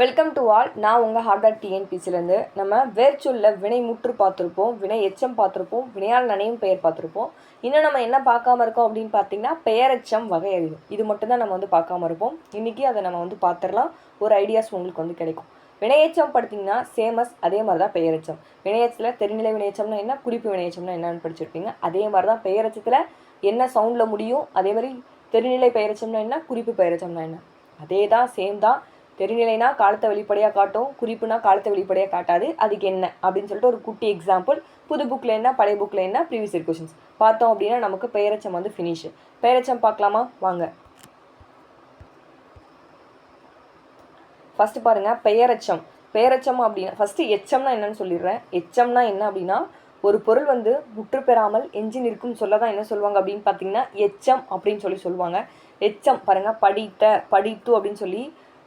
Welcome to all நான் உங்கள் ஹார்டாக் டிஎன்பிசிலேருந்து நம்ம வேர்ச்சொல்ல வினை முற்று பார்த்துருப்போம் வினை எச்சம் பார்த்துருப்போம் வினையால் நனையும் பெயர் பார்த்துருப்போம். இன்னும் நம்ம என்ன பார்க்காம இருக்கோம் அப்படின்னு பார்த்தீங்கன்னா பெயரச்சம் வகை அறிவு. இது மட்டும்தான் நம்ம வந்து பார்க்காம இருப்போம். இன்றைக்கி அதை நம்ம வந்து பார்த்துடலாம். ஒரு ஐடியாஸ் உங்களுக்கு வந்து கிடைக்கும். வினையச்சம் படித்தீங்கன்னா சேமஸ் அதே மாதிரி தான் பெயரச்சம் வினையச்சத்தில் தெரிநிலை வினையச்சம்னா என்ன குறிப்பு வினையச்சம்னா என்னன்னு படிச்சிருப்பீங்க. அதே மாதிரி தான் பெயரெச்சத்தில் என்ன சவுண்டில் முடியும் அதே மாதிரி தெரிநிலை பெயரச்சம்னா என்ன குறிப்பு பெயரச்சம்னா என்ன. அதே தான் சேம் தான். தெரிநிலைனா காலத்தை வெளிப்படையாக காட்டும் குறிப்புனா காலத்தை வெளிப்படையாக காட்டாது. அதுக்கு என்ன? அப்படின்னு சொல்லிட்டு ஒரு குட்டி எக்ஸாம்பிள் புது புக்கில் என்ன பழைய புக்கில் என்ன ப்ரீவியஸ் இயர் கொஷின்ஸ் பார்த்தோம் அப்படின்னா நமக்கு பெயரச்சம் வந்து ஃபினிஷ் பெயரச்சம் பார்க்கலாமா? வாங்க. ஃபஸ்ட்டு பாருங்கள் பெயரச்சம். பெயரச்சம் அப்படின்னா ஃபஸ்ட்டு எச்சம்னா என்னன்னு சொல்லிடுறேன். எச்சம்னா என்ன அப்படின்னா ஒரு பொருள் வந்து முற்று பெறாமல் எஞ்சி நிற்கும் சொல்ல தான் என்ன சொல்லுவாங்க அப்படின்னு பார்த்தீங்கன்னா எச்சம் அப்படின்னு சொல்லி சொல்லுவாங்க. எச்சம் பாருங்கள் படித்த படித்து அப்படின்னு சொல்லி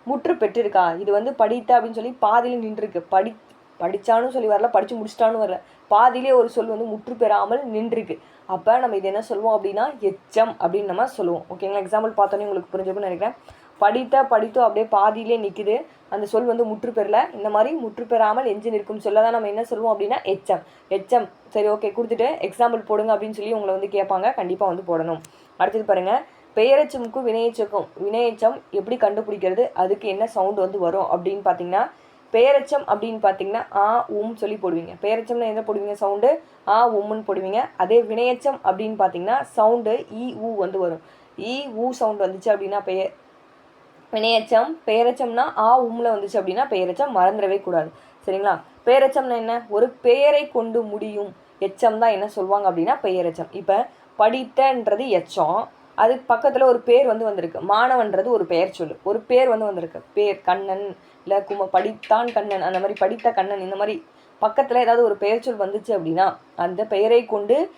முற்று பெற்றிருக்கா? இது வந்து படித்த அப்படின்னு சொல்லி பாதியில் நின்றுருக்கு. படி படித்தான்னு சொல்லி வரல படித்து முடிச்சிட்டான்னு வரல. பாதியிலே ஒரு சொல் வந்து முற்று பெறாமல் நின்றுருக்கு. அப்போ நம்ம இது என்ன சொல்லுவோம் அப்படின்னா எச்சம் அப்படின்னு நம்ம சொல்லுவோம். ஓகேங்களா எக்ஸாம்பிள் பார்த்தோன்னே உங்களுக்கு புரிஞ்சுக்கணும்னு நினைக்கிறேன். படித்த படித்தோ அப்படியே பாதியிலே நிற்குது அந்த சொல் வந்து முற்று பெறல. இந்த மாதிரி முற்று பெறாமல் எஞ்சி நிற்கும் சொல்ல தான் நம்ம என்ன சொல்லுவோம் அப்படின்னா எச்சம். எச்சம். சரி ஓகே கொடுத்துட்டு எக்ஸாம்பிள் போடுங்க அப்படின்னு சொல்லி உங்களை வந்து கேட்பாங்க. கண்டிப்பாக வந்து போடணும். அடுத்தது பாருங்கள் பெயரச்சமுக்கும் வினையச்சக்கும் வினையச்சம் எப்படி கண்டுபிடிக்கிறது? அதுக்கு என்ன சவுண்ட் வந்து வரும் அப்படின்னு பார்த்தீங்கன்னா பெயரச்சம் அப்படின்னு பார்த்தீங்கன்னா ஆ உம் சொல்லி போடுவீங்க. பெயரச்சம்னா என்ன போடுவீங்க? சவுண்டு ஆ உம்முன்னு போடுவீங்க. அதே வினையச்சம் அப்படின்னு பார்த்தீங்கன்னா சவுண்டு இ ஊ வந்து வரும். இ ஊ சவுண்ட் வந்துச்சு அப்படின்னா பெயர். வினையச்சம் பெயரச்சம்னா ஆ உம்ல வந்துச்சு அப்படின்னா பெயரச்சம். மறந்துடவே கூடாது. சரிங்களா? பெயரச்சம்னா என்ன? ஒரு பெயரை கொண்டு முடியும். எச்சம் தான் என்ன சொல்லுவாங்க அப்படின்னா பெயரச்சம். இப்போ படித்தன்றது எச்சம். அதுக்கு பக்கத்தில் ஒரு பேர் வந்து வந்திருக்கு. மாணவன்றது ஒரு பெயர் சொல்லு. ஒரு பேர் வந்து வந்திருக்கு. பேர் கண்ணன் இல்லை கும படித்தான் கண்ணன் அந்த மாதிரி படித்த கண்ணன் இந்த மாதிரி பக்கத்தில் ஏதாவது ஒரு பெயர் சொல் வந்துச்சு அப்படின்னா அந்த பெயரை கொண்டு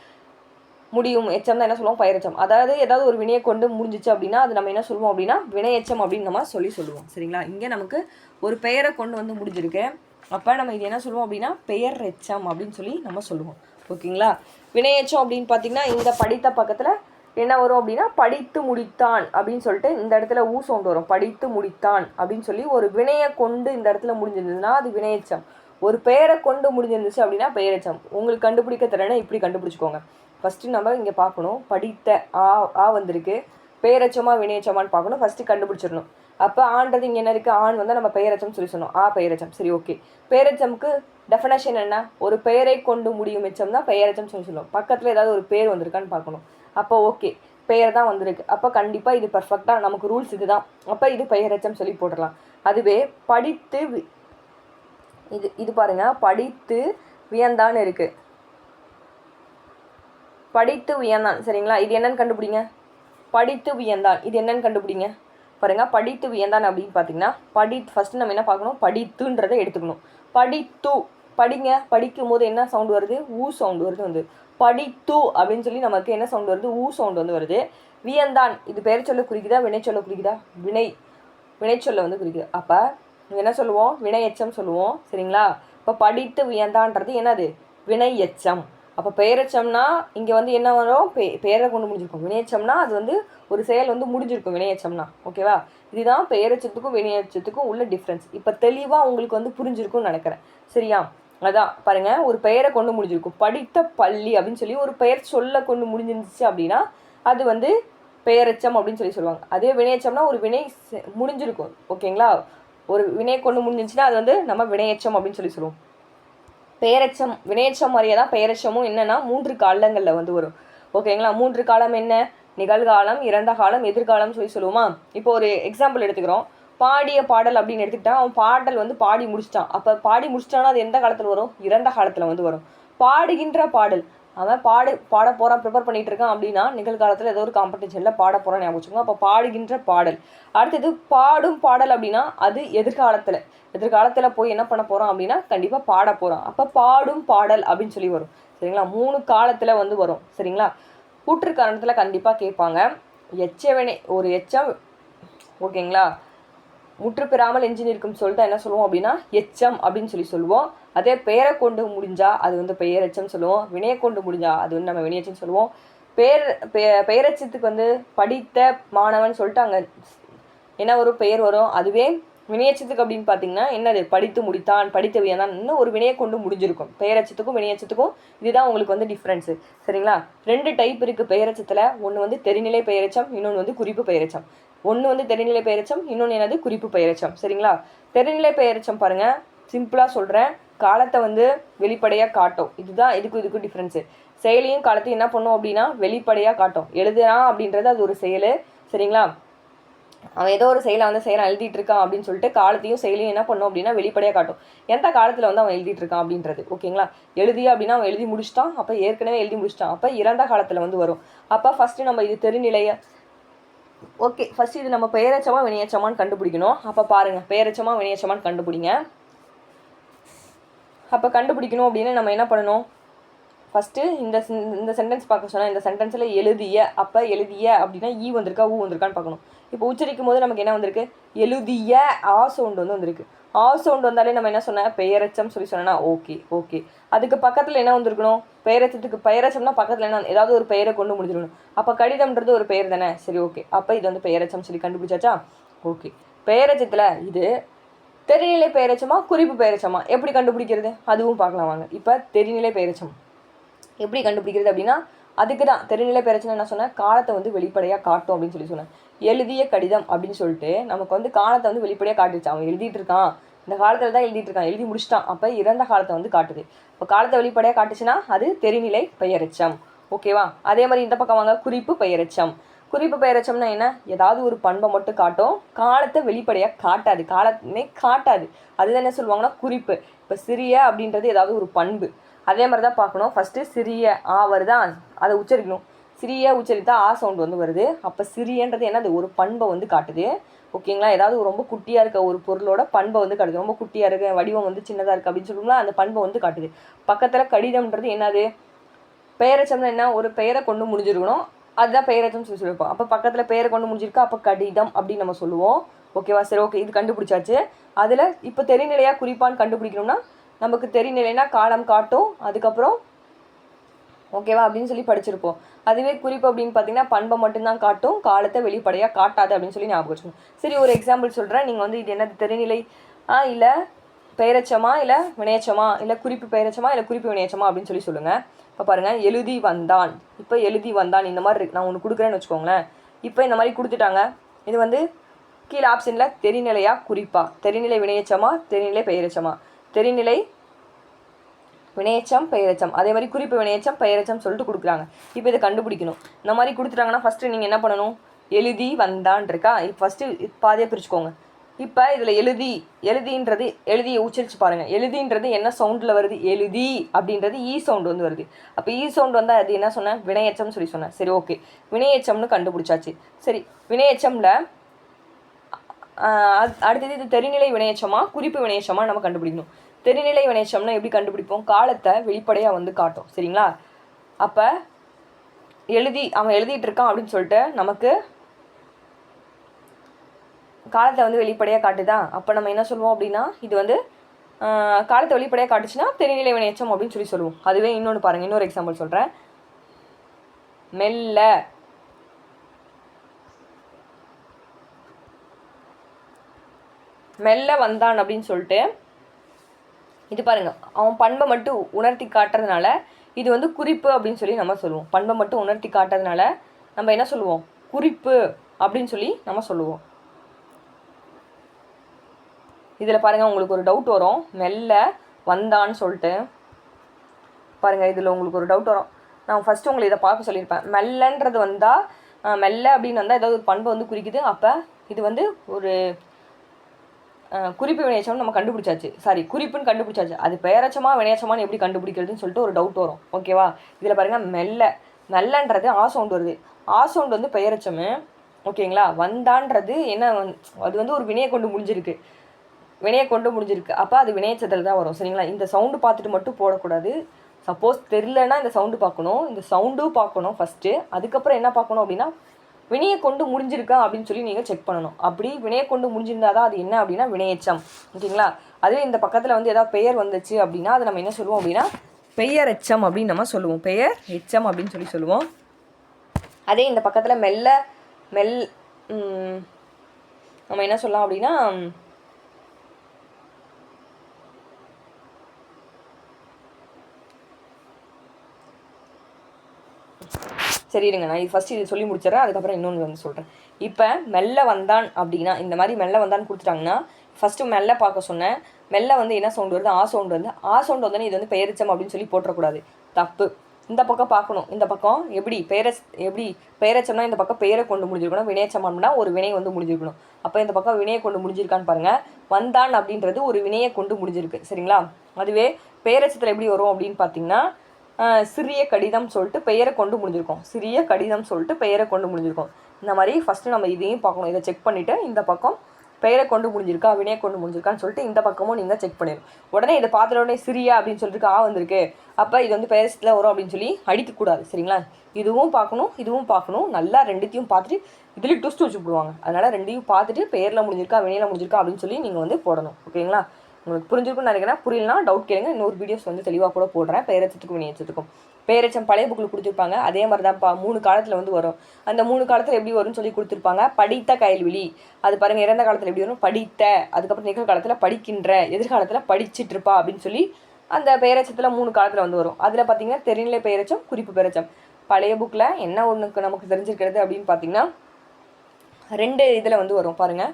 முடியும். எச்சம் தான் என்ன சொல்லுவோம்? பெயரெச்சம் அதாவது ஏதாவது ஒரு வினையை கொண்டு முடிஞ்சிச்சு அப்படின்னா அது நம்ம என்ன சொல்லுவோம் அப்படின்னா வினையச்சம் அப்படின்னு நம்ம சொல்லி சொல்லுவோம். சரிங்களா? இங்கே நமக்கு ஒரு பெயரை கொண்டு வந்து முடிஞ்சிருக்கு. அப்போ நம்ம இது என்ன சொல்லுவோம் அப்படின்னா பெயர் எச்சம் அப்படின்னு சொல்லி நம்ம சொல்லுவோம். ஓகேங்களா? வினையச்சம் அப்படின்னு பார்த்தீங்கன்னா இந்த படித்த பக்கத்தில் என்ன வரும் அப்படின்னா படித்து முடித்தான் அப்படின்னு சொல்லிட்டு இந்த இடத்துல ஊ சவுண்ட் வரும். படித்து முடித்தான் அப்படின்னு சொல்லி ஒரு வினையை கொண்டு இந்த இடத்துல முடிஞ்சிருந்ததுன்னா அது வினையச்சம். ஒரு பெயரை கொண்டு முடிஞ்சிருந்துச்சு அப்படின்னா பெயரச்சம். உங்களுக்கு கண்டுபிடிக்க தரேன்னா இப்படி கண்டுபிடிச்சிக்கோங்க. ஃபஸ்ட்டு நம்ம இங்கே பார்க்கணும். படித்த ஆ ஆ வந்திருக்கு. பேரச்சமா வினையச்சமான்னு பார்க்கணும். ஃபஸ்ட்டு கண்டுபிடிச்சிடணும். அப்போ ஆன்றது இங்கே என்ன இருக்குது ஆண் வந்து நம்ம பெயரச்சம் சொல்லி சொன்னோம். ஆ பெயரச்சம். சரி ஓகே. பெயரச்சம்க்கு டெஃபினேஷன் என்ன? ஒரு பெயரை கொண்டு முடியும் எச்சம் தான் பெயரச்சம் சொல்லி சொல்லுவோம். பக்கத்தில் ஏதாவது ஒரு பேர் வந்திருக்கான்னு பார்க்கணும். அப்போ ஓகே. பெயர் தான் வந்திருக்கு. அப்போ கண்டிப்பாக இது பர்ஃபெக்டாக நமக்கு ரூல்ஸ் இது தான் அப்போ இது பெயரச்சம் சொல்லி போட்டுடலாம். அதுவே படித்து இது இது பாருங்கள் படித்து வியந்தான்னு இருக்குது படித்து வியந்தான். சரிங்களா? இது என்னன்னு கண்டுபிடிங்க? படித்து வியந்தான். இது என்னன்னு கண்டுபிடிங்க? பாருங்கள் படித்து வியந்தான் அப்படின்னு பார்த்தீங்கன்னா படி ஃபர்ஸ்ட் நம்ம என்ன பார்க்கணும்? படித்துன்றதை எடுத்துக்கணும். படித்து படிங்க படிக்கும் போது என்ன சவுண்ட் வருது? ஊ சவுண்ட் வருது வந்து. படித்து அப்படின்னு சொல்லி நமக்கு என்ன சவுண்ட் வருது? ஊ சவுண்ட் வந்து வருது. வியந்தான். இது பெயர் சொல்ல குறிக்குதா? வினை சொல்ல குறிக்குதா? வினை வினைச்சொல்ல வந்து குறிக்குது. அப்போ என்ன சொல்லுவோம்? வினை எச்சம் சொல்லுவோம். சரிங்களா? இப்போ படித்து வியந்தான்றது என்னது? வினை எச்சம். அப்போ பெயரச்சம்னா இங்கே வந்து என்ன வரும்? பெ பெயரை கொண்டு முடிஞ்சிருக்கும். வினையச்சம்னா அது வந்து ஒரு செயல் வந்து முடிஞ்சிருக்கும். வினையச்சம்னா. ஓகேவா இதுதான் பெயரச்சத்துக்கும் வினையச்சத்துக்கும் உள்ள டிஃப்ரென்ஸ் இப்போ தெளிவாக உங்களுக்கு வந்து புரிஞ்சிருக்கும்னு நினைக்கிறேன். சரியா? அதான். பாருங்கள் ஒரு பெயரை கொண்டு முடிஞ்சிருக்கும். படித்த பள்ளி அப்படின்னு சொல்லி ஒரு பெயர் சொல்ல கொண்டு முடிஞ்சிருந்துச்சு அப்படின்னா அது வந்து பெயரச்சம் அப்படின்னு சொல்லி சொல்லுவாங்க. அதே வினையச்சம்னா ஒரு வினை செ- முடிஞ்சிருக்கும். ஓகேங்களா ஒரு வினை கொண்டு முடிஞ்சிச்சுன்னா அது வந்து நம்ம வினையச்சம் அப்படின்னு சொல்லி சொல்லுவோம். பெயரச்சம் வினையச்சம் மாதிரியே தான் பெயரெச்சமும் என்னன்னா மூன்று காலங்களில் வந்து வரும். ஓகேங்களா மூன்று காலம் என்ன? நிகழ்காலம் இறந்த காலம் எதிர்காலம் சொல்லி சொல்லுவோமா? இப்போ ஒரு எக்ஸாம்பிள் எடுத்துக்கிறோம். பாடிய பாடல் அப்படின்னு எடுத்துக்கிட்டா அவன் பாடல் வந்து பாடி முடிச்சிட்டான். அப்போ பாடி முடிச்சிட்டான்னா அது எந்த காலத்தில் வரும்? இறந்த காலத்தில் வந்து வரும். பாடுகின்ற பாடல். அவன் பாடு பாட போகிறான் ப்ரிப்பேர் பண்ணிகிட்ருக்கான் இருக்கான் அப்படின்னா நிகழ்காலத்தில் ஏதோ ஒரு காம்படிஷனில் பாட போகிறான் ஞாபகம் வச்சுக்கோங்க. அப்போ பாடுகின்ற பாடல். அடுத்தது பாடும் பாடல் அப்படின்னா அது எதிர்காலத்தில். எதிர்காலத்தில் போய் என்ன பண்ண போகிறோம் அப்படின்னா கண்டிப்பாக பாட போகிறான் அப்போ பாடும் பாடல் அப்படின்னு சொல்லி வரும். சரிங்களா? மூணு காலத்தில் வந்து வரும். சரிங்களா? கூற்று காரணத்தில் கண்டிப்பாக கேட்பாங்க. எச்சவினை ஒரு எச்சம் ஓகேங்களா? முற்று பெறாமல் எஞ்சி நிற்கும் சொல்லிட்டு தான் என்ன சொல்லுவோம் அப்படின்னா எச்சம் அப்படின்னு சொல்லி சொல்லுவோம். அதே பெயரை கொண்டு முடிஞ்சால் அது வந்து பெயரெச்சம் சொல்லுவோம். வினையை கொண்டு முடிஞ்சால் அது வந்து நம்ம வினையச்சம் சொல்லுவோம். பெயர் பெயரச்சத்துக்கு பெயரெச்சத்துக்கு வந்து படித்த மாணவன் சொல்லிட்டு அங்கே என்ன ஒரு பெயர் வரும்? அதுவே வினையச்சத்துக்கு அப்படின்னு பார்த்தீங்கன்னா என்னது? படித்து முடித்தான் படித்து வியந்தான் இன்னும் ஒரு வினையை கொண்டு முடிஞ்சிருக்கும். பெயரச்சத்துக்கும் வினையச்சத்துக்கும் இதுதான் உங்களுக்கு வந்து டிஃப்ரென்ஸு சரிங்களா? ரெண்டு டைப் இருக்குது பெயரச்சத்தில். ஒன்று வந்து தெரிநிலை பெயரச்சம் இன்னொன்று வந்து குறிப்பு பெயரச்சம். ஒன்று வந்து தெரிநிலை பெயரச்சம் இன்னொன்று என்னது? குறிப்பு பெயரச்சம். சரிங்களா? தெரிநிலை பெயரச்சம் பாருங்கள் சிம்பிளாக சொல்கிறேன் காலத்தை வந்து வெளிப்படையாக காட்டும். இதுதான் இதுக்கும் இதுக்கும் டிஃப்ரென்ஸு செயலையும் காலத்தையும் என்ன பண்ணும் அப்படின்னா வெளிப்படையாக காட்டும். எழுதுறான் அப்படின்றது அது ஒரு செயல். சரிங்களா? அவன் ஏதோ ஒரு செயலை வந்து செய்கிறான் எழுதிட்டு இருக்கான் அப்படின்னு சொல்லிட்டு காலத்தையும் செயலையும் என்ன பண்ணும் அப்படின்னா வெளிப்படையாக காட்டும். எந்த காலத்தில் வந்து அவன் எழுதிட்டு இருக்கான் அப்படின்றது. ஓகேங்களா? எழுதி அப்படின்னா அவன் எழுதி முடிச்சிட்டான். அப்போ ஏற்கனவே எழுதி முடிச்சிட்டான். அப்போ இறந்த காலத்தில் வந்து வரும். அப்போ ஃபஸ்ட்டு நம்ம இது தெருநிலைய ஓகே ஃபஸ்ட்டு இது நம்ம பெயரச்சமாக வினையச்சமான்னு கண்டுபிடிக்கணும். அப்போ பாருங்கள் பெயரச்சமாக வினையச்சமான்னு கண்டுபிடிங்க. அப்போ கண்டுபிடிக்கணும் அப்படின்னு நம்ம என்ன பண்ணணும்? ஃபஸ்ட்டு இந்த இந்த சென்டென்ஸ் பார்க்க சொன்னால் இந்த சென்டென்ஸில் எழுதிய அப்போ எழுதிய அப்படின்னா ஈ வந்திருக்கா ஊ வந்திருக்கான்னு பார்க்கணும். இப்போ உச்சரிக்கும் போது நமக்கு என்ன வந்திருக்கு? எழுதிய ஆ சவுண்டு வந்து வந்திருக்கு. ஆ சவுண்ட் வந்தாலே நம்ம என்ன சொன்ன பெயரச்சம் சொல்லி சொன்னா ஓகே ஓகே அதுக்கு பக்கத்தில் என்ன வந்திருக்கணும்? பெயரச்சத்துக்கு பெயரச்சம்னா பக்கத்தில் என்ன ஏதாவது ஒரு பெயரை கொண்டு முடிஞ்சிடணும். அப்போ கடிதம்ன்றது ஒரு பெயர் தானே? சரி ஓகே அப்போ இது வந்து பெயரச்சம் சொல்லி கண்டுபிடிச்சாச்சா? ஓகே பெயரச்சத்தில் இது தெரிநிலை பெயரச்சமா குறிப்பு பெயரச்சமா? எப்படி கண்டுபிடிக்கிறது? அதுவும் பார்க்கலாம் வாங்க. இப்போ தெரிநிலை பெயரச்சம். எப்படி கண்டுபிடிக்கிறது அப்படின்னா அதுக்கு தான் தெரிநிலை பெயரச்சனை என்ன சொன்னேன். காலத்தை வந்து வெளிப்படையாக காட்டும் அப்படின்னு சொல்லி சொன்னேன். எழுதிய கடிதம் அப்படின்னு சொல்லிட்டு நமக்கு வந்து காலத்தை வந்து வெளிப்படையாக காட்டுச்சு அவன் எழுதிட்டு இருக்கான். இந்த காலத்தில் தான் எழுதிட்டு இருக்கான். எழுதி முடிச்சிட்டான். அப்போ இறந்த காலத்தை வந்து காட்டுது. இப்போ காலத்தை வெளிப்படையாக காட்டுச்சுன்னா அது தெரிநிலை பெயரச்சம். ஓகேவா? அதே மாதிரி இந்த பக்கம் வாங்க. குறிப்பு பெயரச்சம். குறிப்பு பெயரச்சம்னா என்ன? ஏதாவது ஒரு பண்பை மட்டும் காட்டும். காலத்தை வெளிப்படையாக காட்டாது. காலமே காட்டாது. அதுதான் என்ன சொல்லுவாங்கன்னா குறிப்பு. இப்போ சிறிய அப்படின்றது ஏதாவது ஒரு பண்பு. அதே மாதிரி தான் பார்க்கணும். ஃபஸ்ட்டு சிறிய ஆ வருதா அதை உச்சரிக்கணும். சிறிய உச்சரித்தா ஆ சவுண்ட் வந்து வருது. அப்போ சிறியன்றது என்னது? ஒரு பண்பை வந்து காட்டுது. ஓகேங்களா ஏதாவது ரொம்ப குட்டியாக இருக்க ஒரு பொருளோட பண்பை வந்து காட்டுது. ரொம்ப குட்டியாக இருக்க வடிவம் வந்து சின்னதாக இருக்குது அப்படின்னு சொல்லுவோம்னா அந்த பண்பை வந்து காட்டுது. பக்கத்தில் கடிதம்ன்றது என்னது? பெயரச்சம்னா என்ன? ஒரு பெயரை கொண்டு முடிஞ்சிருக்கணும். அதுதான் பெயரச்சம் சொல்லி சொல்லியிருப்போம். அப்போ பக்கத்தில் பெயரை கொண்டு முடிஞ்சிருக்கா அப்போ கடிதம் அப்படின்னு நம்ம சொல்லுவோம். ஓகேவா சரி ஓகே இது கண்டுபிடிச்சாச்சு. அதில் இப்போ தெரிநிலையாக குறிப்பான்னு கண்டுபிடிக்கணும்னா நமக்கு தெரிநிலைனா காலம் காட்டும் அதுக்கப்புறம் ஓகேவா அப்படின்னு சொல்லி படிச்சிருப்போம். அதுவே குறிப்பு அப்படின்னு பார்த்தீங்கன்னா பண்பை மட்டும்தான் காட்டும் காலத்தை வெளிப்படையாக காட்டாது அப்படின்னு சொல்லி ஞாபகம் வச்சுக்கணும். சரி ஒரு எக்ஸாம்பிள் சொல்கிறேன் நீங்கள் வந்து இது என்னது? தெரிநிலை ஆ இல்லை பெயரச்சமா இல்லை வினையச்சமா இல்லை குறிப்பு பெயரச்சமா இல்லை குறிப்பு வினையச்சமா அப்படின்னு சொல்லி சொல்லுங்கள் இப்போ பாருங்கள் எழுதி வந்தான். இப்போ எழுதி வந்தான். இந்த மாதிரி இருக்கு. நான் ஒன்று கொடுக்குறேன்னு வச்சுக்கோங்களேன். இப்போ இந்த மாதிரி கொடுத்துட்டாங்க. இது வந்து கீழே ஆப்ஷனில் தெரிநிலையாக குறிப்பா. தெரிநிலை வினையச்சமா தெரிநிலை பெயரச்சமா. தெரிநிலை வினையச்சம் பெயரச்சம். அதே மாதிரி குறிப்பு வினையச்சம் பெயரச்சம் சொல்லிட்டு கொடுக்குறாங்க. இப்போ இதை கண்டுபிடிக்கணும். இந்த மாதிரி கொடுத்துட்டாங்கன்னா ஃபஸ்ட்டு நீங்கள் என்ன பண்ணணும்? எழுதி வந்தான் இருக்கா இப்போ ஃபஸ்ட்டு பாதியாக பிரிச்சுக்கோங்க. இப்போ இதில் எழுதி எழுதின்றது எழுதியை உச்சரித்து பாருங்கள் எழுதின்றது என்ன சவுண்டில் வருது? எழுதி அப்படின்றது e ஈ சவுண்டு வந்து வருது. அப்போ ஈ e சவுண்டு வந்தால் அது என்ன சொன்னேன்? வினையச்சம்னு சொல்லி சொன்னேன். சரி ஓகே வினையச்சம்னு கண்டுபிடிச்சாச்சு. சரி வினையச்சமில் அடுத்தது இது தெரிநிலை வினையச்சமாக குறிப்பு வினையச்சமாக நம்ம கண்டுபிடிக்கணும். தெரிநிலை வினையச்சம்னா எப்படி கண்டுபிடிப்போம்? காலத்தை வெளிப்படையாக வந்து காட்டும். சரிங்களா? அப்போ எழுதி அவன் எழுதிட்டு இருக்கான் அப்படின்னு சொல்லிட்டு நமக்கு காலத்தை வந்து வெளிப்படையாக காட்டுதா? அப்போ நம்ம என்ன சொல்லுவோம் அப்படின்னா இது வந்து காலத்தை வெளிப்படையாக காட்டுச்சுன்னா தெரிநிலை வினையச்சம் அப்படின்னு சொல்லி சொல்லுவோம். அதுவே இன்னொன்று பாருங்கள் இன்னொரு எக்ஸாம்பிள் சொல்கிறேன் மெல்ல. மெல்ல வந்தான் அப்படின்னு சொல்லிட்டு இது பாருங்க அவன் பண்பை மட்டும் உணர்த்தி காட்டுறதுனால இது வந்து குறிப்பு அப்படின்னு சொல்லி நம்ம சொல்லுவோம். பண்பை மட்டும் உணர்த்தி காட்டுறதுனால நம்ம என்ன சொல்லுவோம்? குறிப்பு அப்படின்னு சொல்லி நம்ம சொல்லுவோம். இதில் பாருங்க உங்களுக்கு ஒரு டவுட் வரும். மெல்ல வந்தான்னு சொல்லிட்டு. பாருங்கள் இதில் உங்களுக்கு ஒரு டவுட் வரும். நான் ஃபஸ்ட்டு உங்களை இதை பார்க்க சொல்லியிருப்பேன். மெல்லன்றது வந்தால் மெல்ல அப்படின்னு வந்தால் ஏதாவது ஒரு பண்பை வந்து குறிக்குது. அப்போ இது வந்து ஒரு குறிப்பு வினையச்சம் நம்ம கண்டுபிடிச்சாச்சு. சாரி குறிப்புன்னு கண்டுபிடிச்சாச்சு. அது பெயரச்சமா வினையச்சமானு எப்படி கண்டுபிடிக்கிறதுன்னு சொல்லிட்டு ஒரு டவுட் வரும். ஓகேவா இதில் பாருங்கள் மெல்ல. மெல்லன்றது ஆ சவுண்ட் வருது. ஆ சவுண்ட் வந்து பெயரச்சமு. ஓகேங்களா வந்தான்றது என்ன அது வந்து ஒரு வினையை கொண்டு முடிஞ்சிருக்கு. வினையை கொண்டு முடிஞ்சிருக்கு. அப்போ அது வினையச்சத்தில் தான் வரும். சரிங்களா? இந்த சவுண்டு பார்த்துட்டு மட்டும் போடக்கூடாது. சப்போஸ் தெரிலனா இந்த சவுண்டு பார்க்கணும். இந்த சவுண்டும் பார்க்கணும் ஃபஸ்ட்டு அதுக்கப்புறம் என்ன பார்க்கணும் அப்படின்னா வினையை கொண்டு முடிஞ்சிருக்கா அப்படின்னு சொல்லி நீங்கள் செக் பண்ணணும். அப்படி வினையை கொண்டு முடிஞ்சிருந்தா தான் அது என்ன அப்படின்னா வினையச்சம். ஓகேங்களா? அதுவே இந்த பக்கத்தில் வந்து ஏதாவது பெயர் வந்துச்சு அப்படின்னா அதை நம்ம என்ன சொல்லுவோம் அப்படின்னா பெயர் எச்சம் அப்படின்னு நம்ம சொல்லுவோம். பெயர் எச்சம் அப்படின்னு சொல்லி சொல்லுவோம். அதே இந்த பக்கத்தில் மெல்ல மெல் நம்ம என்ன சொல்லலாம் அப்படின்னா சரி இருங்க நான் இது ஃபஸ்ட்டு இது சொல்லி முடிச்சிடறேன் அதுக்கப்புறம் இன்னொன்று வந்து சொல்கிறேன் இப்போ மெல்ல வந்தான் அப்படின்னா இந்த மாதிரி மெல்ல வந்தான்னு கொடுத்துட்டாங்கன்னா ஃபஸ்ட்டு மெல்ல பார்க்க சொன்னேன். மெல்ல வந்து என்ன சவுண்ட் வருது? ஆ சவுண்ட் வந்து ஆ சவுண்ட் வந்தோடனே இது வந்து பெயரிச்சம் அப்படின்னு சொல்லி போட்டுறக்கூடாது தப்பு. இந்த பக்கம் பார்க்கணும். இந்த பக்கம் எப்படி பெயர எப்படி பெயரச்சம்னா இந்த பக்கம் பெயரை கொண்டு முடிஞ்சிருக்கணும். வினையச்சம் அப்படின்னா ஒரு வினை வந்து முடிஞ்சிருக்கணும். அப்போ இந்த பக்கம் வினையை கொண்டு முடிஞ்சிருக்கான்னு பாருங்கள் வந்தான் அப்படின்றது ஒரு வினையை கொண்டு முடிஞ்சிருக்கு. சரிங்களா? அதுவே பெயரச்சத்தில் எப்படி வரும் அப்படின்னு பார்த்தீங்கன்னா சிறிய கடிதம் சொல்லிட்டு பெயரை கொண்டு முடிஞ்சிருக்கோம். சிறிய கடிதம் சொல்லிட்டு பெயரை கொண்டு முடிஞ்சிருக்கோம். இந்த மாதிரி ஃபஸ்ட்டு நம்ம இதையும் பார்க்கணும். இதை செக் பண்ணிவிட்டு இந்த பக்கம் பெயரை கொண்டு முடிஞ்சிருக்கா வினையை கொண்டு முடிஞ்சிருக்கான்னு சொல்லிட்டு இந்த பக்கமும் நீங்கள் செக் பண்ணிடணும் உடனே இதை பார்த்த உடனே சிரியா அப்படின்னு சொல்லிட்டு ஆ வந்திருக்கு. அப்போ இது வந்து பெயரத்தில் வரும் அப்படின்னு சொல்லி அடிக்கக்கூடாது சரிங்களா? இதுவும் பார்க்கணும் இதுவும் பார்க்கணும். நல்லா ரெண்டுத்தையும் பார்த்துட்டு இதுலேயும் ட்விஸ்ட் வச்சு விடுவாங்க அதனால் ரெண்டையும் பார்த்துட்டு பெயரில் முடிஞ்சிருக்கா வினையில் முடிஞ்சிருக்கா அப்படின்னு சொல்லி நீங்கள் வந்து போடணும் ஓகேங்களா? உங்களுக்கு புரிஞ்சிருக்கும்னு நினைக்கிறேன். புரியலனா டவுட் கேளுங்க. இன்னொரு வீடியோஸ் வந்து தெளிவாக கூட போடுறேன். பேரச்சத்துக்கும் வினையச்சத்துக்கும். பேரச்சம் பழைய புக்கில் கொடுத்துருப்பாங்க. அதே மாதிரி தான்ப்பா மூணு காலத்தில் வந்து வரும். அந்த மூணு காலத்தில் எப்படி வரும்னு சொல்லி கொடுத்துருப்பாங்க. படித்த கயல்விழி. அது பாருங்கள் இறந்த காலத்தில் எப்படி வரும்? படித்த. அதுக்கப்புறம் நிகழ்காலத்தில் படிக்கின்ற. எதிர்காலத்தில் படிச்சுட்டு இருப்பா அப்படின்னு சொல்லி அந்த பெயரச்சத்தில் மூணு காலத்தில் வந்து வரும். அதில் பார்த்தீங்கன்னா தெரிநிலை பெயரச்சம் குறிப்பு பெயரச்சம் பழைய புக்கில் என்ன ஒன்றுக்கு நமக்கு தெரிஞ்சிருக்கிறது அப்படின்னு பார்த்தீங்கன்னா ரெண்டு இதில் வந்து வரும் பாருங்கள்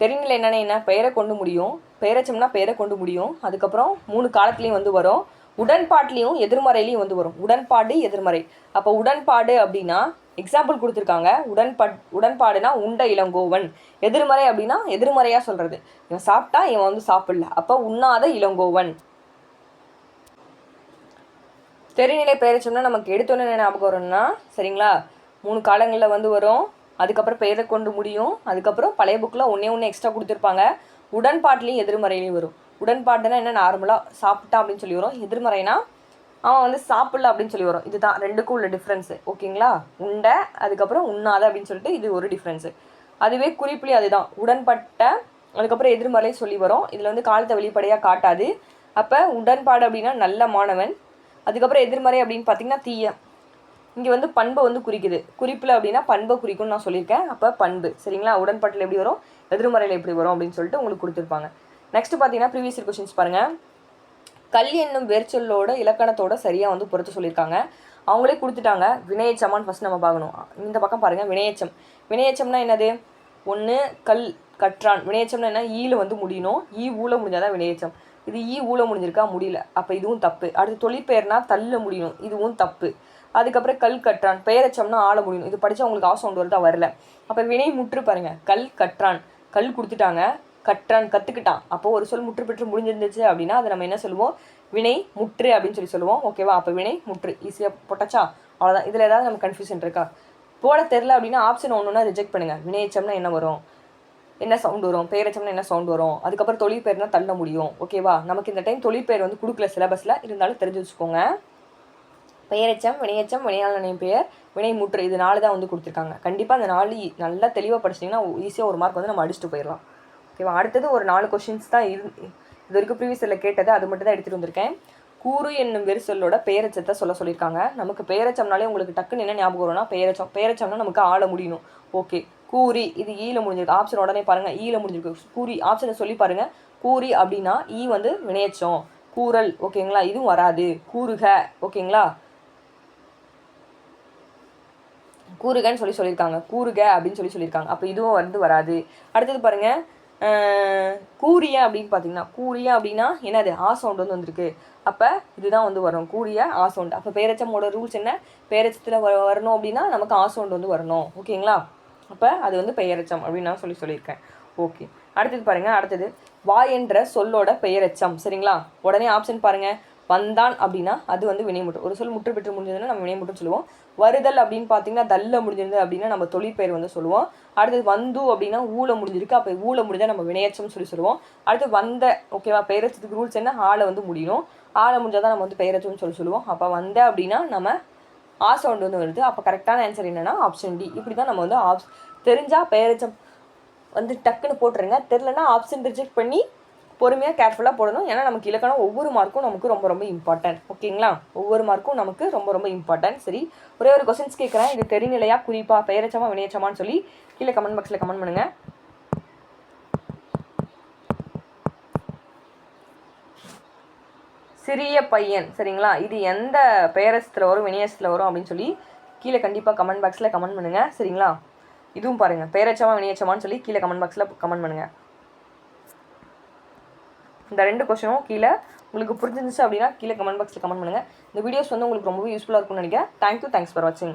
தெரிநிலை என்னென்ன என்ன? பெயரை கொண்டு முடியும். பெயரச்சம்னா பெயரை கொண்டு முடியும். அதுக்கப்புறம் மூணு காலத்துலேயும் வந்து வரும். உடன்பாட்லேயும் எதிர்மறையிலையும் வந்து வரும். உடன்பாடு எதிர்மறை. அப்போ உடன்பாடு அப்படின்னா எக்ஸாம்பிள் கொடுத்துருக்காங்க. உடன்பாட் உடன்பாடுனா உண்ட இளங்கோவன். எதிர்மறை அப்படின்னா எதிர்மறையாக சொல்கிறது இவன் சாப்பிட்டா இவன் வந்து சாப்பிடல. அப்போ உண்ணாத இளங்கோவன். தெரிநிலை பெயரச்சம்னா நமக்கு எடுத்தோன்னே ஞாபகம் வரும்னா சரிங்களா? மூணு காலங்களில் வந்து வரும். அதுக்கப்புறம் பெயரை கொண்டு முடியும். அதுக்கப்புறம் பழைய புக்கில் ஒன்றே ஒன்று எக்ஸ்ட்ரா கொடுத்துருப்பாங்க. உடன்பாட்டிலையும் எதிர்மறையிலையும் வரும். உடன்பாட்டுனா என்ன? நார்மலாக சாப்பிட்டான் அப்படின்னு சொல்லி வரும். எதிர்மறைனா அவன் வந்து சாப்பிடல அப்படின்னு சொல்லி வரும். இதுதான். ரெண்டுக்கும் உள்ள டிஃப்ரென்ஸு ஓகேங்களா உண்டை அதுக்கப்புறம் உண்ணாத அப்படின்னு சொல்லிட்டு இது ஒரு டிஃப்ரென்ஸு அதுவே குறிப்புலேயும் அதுதான். உடன்பட்ட அதுக்கப்புறம் எதிர்மறை சொல்லி வரும். இதில் வந்து காலத்தை வெளிப்படையாக காட்டாது. அப்போ உடன்பாடு அப்படின்னா நல்ல மாணவன். அதுக்கப்புறம் எதிர்மறை அப்படின்னு பார்த்தீங்கன்னா தீய. இங்கே வந்து பண்பை வந்து குறிக்குது. குறிப்பில் அப்படின்னா பண்பை குறிக்கும்னு நான் சொல்லியிருக்கேன். அப்போ பண்பு. சரிங்களா? உடன்பாட்டில் எப்படி வரும்? எதிர்மறையில் எப்படி வரும்? அப்படின்னு சொல்லிட்டு உங்களுக்கு கொடுத்துருப்பாங்க. நெக்ஸ்ட் பார்த்தீங்கன்னா ப்ரீவியஸ் கொஷின்ஸ் பாருங்கள் கல் என்னும் வேர்ச்சொல்லோட இலக்கணத்தோட சரியாக வந்து பொறுத்து சொல்லியிருக்காங்க. அவங்களே கொடுத்துட்டாங்க. வினையச்சமான்னு ஃபஸ்ட் நம்ம பார்க்கணும். இந்த பக்கம் பாருங்கள் வினையச்சம். வினையச்சம்னா என்னது? ஒன்று கல் கற்றான். வினையச்சம்னா என்ன? ஈல வந்து முடியணும். ஈ ஊல முடிஞ்சாதான் வினையச்சம். இது ஈ ஊல முடிஞ்சிருக்கா? முடியல. அப்போ இதுவும் தப்பு. அடுத்து தொழிற்பெயர்னா தள்ள முடியணும். இதுவும் தப்பு. அதுக்கப்புறம் கல் கற்றான். பெயரச்சம்னா ஆள முடியும். இது படித்தா உங்களுக்கு ஆசை ஒன்று வருதா வரல. அப்போ வினை முற்று பாருங்க. கல் கற்றான். கல் கொடுத்துட்டாங்க. கற்றான் கற்றுக்கிட்டான் அப்போ ஒரு சொல் முற்று பெற்று முடிஞ்சிருந்துச்சு அப்படின்னா அதை நம்ம என்ன சொல்லுவோம்? வினை முற்று அப்படின்னு சொல்லி சொல்லுவோம். ஓகேவா அப்போ வினை முற்று. ஈஸியாக போட்டாச்சா? அவ்வளோதான் இதில் ஏதாவது நம்ம கன்ஃபியூஷன் இருக்கா? போட தெரில அப்படின்னா ஆப்ஷன் ஒன்று ஒன்றா ரிஜெக்ட் பண்ணுங்கள் வினையச்சம்னா என்ன வரும்? என்ன சவுண்ட் வரும்? பேரச்சம்னா என்ன சவுண்ட் வரும்? அதுக்கப்புறம் தொழில் பேர்னா தள்ள முடியும். ஓகேவா நமக்கு இந்த டைம் தொழிற்பெயர் வந்து கொடுக்கல சிலபஸில் இருந்தாலும் தெரிஞ்சு வச்சுக்கோங்க. பெயரெச்சம் வினையச்சம் வினையால் நினைவு பெயர் வினை முற்று இது நாலு தான் வந்து கொடுத்துருக்காங்க. கண்டிப்பாக அந்த நாலு ஈ- நல்லா தெளிவாக படிச்சிட்டிங்கன்னா ஈஸியாக ஒரு மார்க் வந்து நம்ம அடிச்சுட்டு போயிடலாம். ஓகேவா அடுத்தது ஒரு நாலு கொஷின்ஸ் தான் இரு இது வரைக்கும் ப்ரீவியஸில் கேட்டது அது மட்டும் தான் எடுத்துகிட்டு வந்திருக்கேன். கூறு என்னும் வெறு சொல்லோட பெயரச்சத்தை சொல்ல சொல்லியிருக்காங்க. நமக்கு பெயரச்சம்னாலே உங்களுக்கு டக்குன்னு என்ன ஞாபகம் வரும்னா பெயரச்சம். பெயரச்சம்னா நமக்கு ஆள முடியணும். ஓகே கூறி இது e ஈல முடிஞ்சிருக்கு. ஆப்ஷன் உடனே பாருங்கள் ஈல e முடிஞ்சிருக்கு. கூறி ஆப்ஷனை சொல்லி பாருங்கள் கூறி அப்படின்னா ஈ வந்து வினையச்சம். கூறல் ஓகேங்களா இதுவும் வராது. கூறுக ஓகேங்களா கூறுகன்னு சொல்லி சொல்லியிருக்காங்க. கூறுக அப்படின்னு சொல்லி சொல்லியிருக்காங்க. அப்போ இதுவும் வந்து வராது. அடுத்தது பாருங்கள் கூரிய அப்படின்னு பார்த்தீங்கன்னா கூரிய அப்படின்னா என்னது? ஆ சவுண்ட் வந்து வந்திருக்கு. அப்போ இதுதான் வந்து வரும். கூரிய ஆ சவுண்ட் அப்போ பேரச்சமோட ரூல்ஸ் என்ன? பேரச்சத்தில் வ வரணும் அப்படின்னா நமக்கு ஆ சவுண்ட் வந்து வரணும். ஓகேங்களா அப்போ அது வந்து பெயரச்சம் அப்படின்னு நான் சொல்லி சொல்லியிருக்கேன். ஓகே அடுத்தது பாருங்கள் அடுத்தது வா என்ற சொல்லோட பெயரச்சம். சரிங்களா? உடனே ஆப்ஷன் பாருங்கள் வந்தான் அப்படின்னா அது வந்து வினைமுற்று. ஒரு சொல் முற்று பெற்று முடிஞ்சதுன்னா நம்ம வினைமுற்று சொல்லுவோம். வருதல் அப்படின்னு பார்த்தீங்கன்னா தல்ல முடிஞ்சிருந்தது அப்படின்னா நம்ம தொழிற்பெயர் வந்து சொல்லுவோம். அடுத்தது வந்து அப்படின்னா ஊழ முடிஞ்சிருக்கு. அப்போ ஊழ முடிஞ்சால் நம்ம வினையச்சம்னு சொல்லி சொல்லுவோம். அடுத்து வந்த ஓகேவா பெயரச்சத்துக்கு ரூல்ஸ் என்ன? ஆளை வந்து முடியணும். ஆளை முடிஞ்சாதான் நம்ம வந்து பெயரச்சம்னு சொல்லி சொல்லுவோம். அப்போ வந்த அப்படின்னா நம்ம ஆ சவுண்ட் வந்து வருது. அப்போ கரெக்டான ஆன்சர் என்னென்னா ஆப்ஷன் டி இப்படி தான் நம்ம வந்து ஆப்ஸ் தெரிஞ்சால் பெயரச்சம் வந்து டக்குன்னு போட்டுருங்க. தெரிலனா ஆப்ஷன் ரிஜெக்ட் பண்ணி பொறுமையாக கேர்ஃபுல்லாக போடணும். ஏன்னா நமக்கு இலக்கணம் ஒவ்வொரு மார்க்கும் நமக்கு ரொம்ப ரொம்ப இம்பார்ட்டன்ட் ஓகேங்களா ஒவ்வொரு மார்க்கும் நமக்கு ரொம்ப ரொம்ப இம்பார்ட்டன்ட் சரி ஒரே ஒரு கொஸ்டின்ஸ் கேட்குறேன். இது தெரிநிலையா குறிப்பா பெயரச்சமா வினையச்சமான்னு சொல்லி கீழே கமெண்ட் பாக்ஸில் கமெண்ட் பண்ணுங்கள் சிறிய பையன். சரிங்களா? இது எந்த பெயரசத்தில் வரும் வினையசத்தில் வரும் அப்படின்னு சொல்லி கீழே கண்டிப்பாக கமெண்ட் பாக்ஸில் கமெண்ட் பண்ணுங்கள் சரிங்களா? இதுவும் பாருங்கள் பேரச்சமா வினையச்சமான்னு சொல்லி கீழே கமெண்ட் பாக்ஸில் கமெண்ட் பண்ணுங்கள் இந்த ரெண்டு கொஷனும் கீழே உங்களுக்கு புரிஞ்சிருந்துச்சு அப்படின்னா கீழே கமெண்ட் பாக்ஸில் கமெண்ட் பண்ணுங்கள் இந்த வீடியோஸ் வந்து உங்களுக்கு ரொம்பவே யூஸ்ஃபுல்லாக இருக்கும்னு நினைக்கிறேன். தேங்க்யூ தேங்க்ஸ் ஃபார் வாட்சிங்